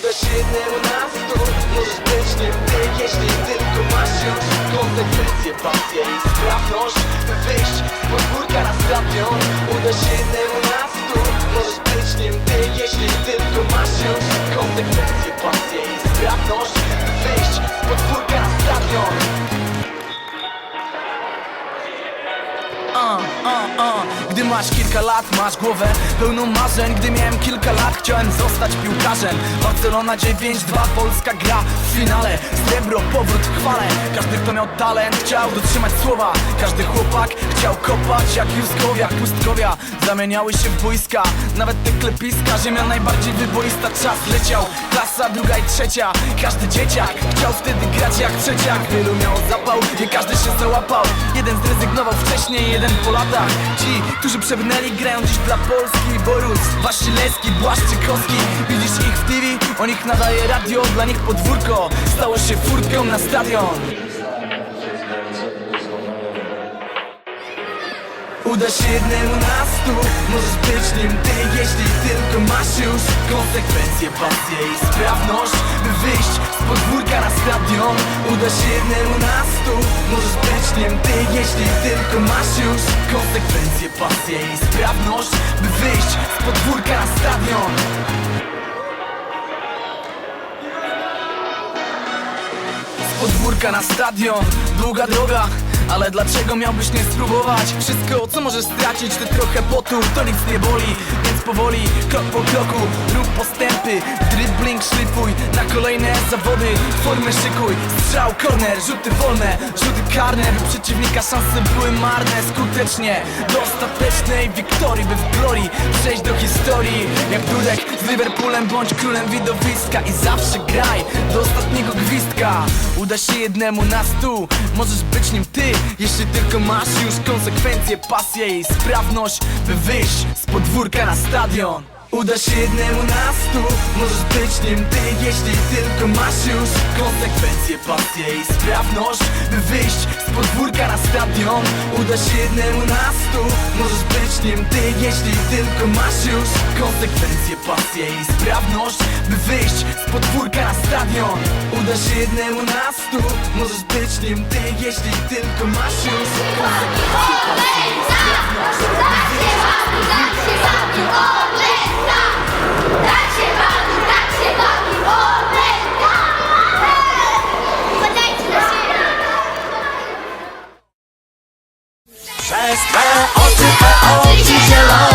Uda się jednemu na stu Możesz być nim ty, jeśli tylko masz już Konsekwencje, pasję i sprawność By wyjść z podwórka na stadion Uda się jednemu na stu Możesz być nim ty, jeśli tylko uh, uh. Gdy masz kilka lat, masz głowę pełną marzeń. Gdy miałem kilka lat, chciałem zostać piłkarzem. Barcelona 9-2, Polska gra w finale. Srebro, powrót chwale. Każdy kto miał talent, chciał dotrzymać słowa. Każdy chłopak chciał kopać jak Juskowia, pustkowia. Zamieniały się w boiska, nawet te klepiska Ziemia najbardziej wyboista, czas leciał. Klasa druga i trzecia, każdy dzieciak Chciał wtedy grać jak trzeciak. Wielu miało zapał, nie każdy się załapał. Jeden zrezygnował wcześniej, jeden po latach. Ci, którzy przebrnęli, grają dziś dla Polski. Borus, Wasilewski, Błaszczykowski. Widzisz ich w TV, o nich nadaje radio. Dla nich podwórko stało się furtką na stadion. Uda się jednemu na stu Możesz być nim ty, jeśli już Konsekwencje, pasję i sprawność. By wyjść z podwórka na stadion Uda się jednemu na stu Możesz być nim ty, jeśli tylko masz już Konsekwencje, pasję i sprawność. By wyjść z podwórka na stadion. Z podwórka na stadion, długa droga ale dlaczego miałbyś nie spróbować? Wszystko co możesz stracić to trochę potu To nic nie boli, powoli, krok po kroku Rób postępy, dribbling szlifuj kolejne zawody. Formę szykuj Strzał, corner, rzuty wolne, rzuty karne przeciwnika szanse były marne. Skutecznie do ostatecznej wiktorii By w glorii przejść do historii. Jak Dudek z Liverpoolem bądź królem widowiska I zawsze graj do ostatniego gwizdka. Uda się jednemu na stu Możesz być nim ty, jeśli tylko masz już konsekwencje Pasję i sprawność, by wyjść z podwórka na stadion Uda się jednemu na stu Możesz być nim ty, jeśli tylko masz już Konsekwencje, pasję i sprawność By wyjść z podwórka na stadion. Uda się jednemu na stu Możesz być nim ty, jeśli tylko masz już Konsekwencje, pasję i sprawność By wyjść z podwórka na stadion. Uda się jednemu na stu Możesz być nim ty, jeśli tylko masz już Konsekwencje, pasję i sprawność 哦姐姐哦姐姐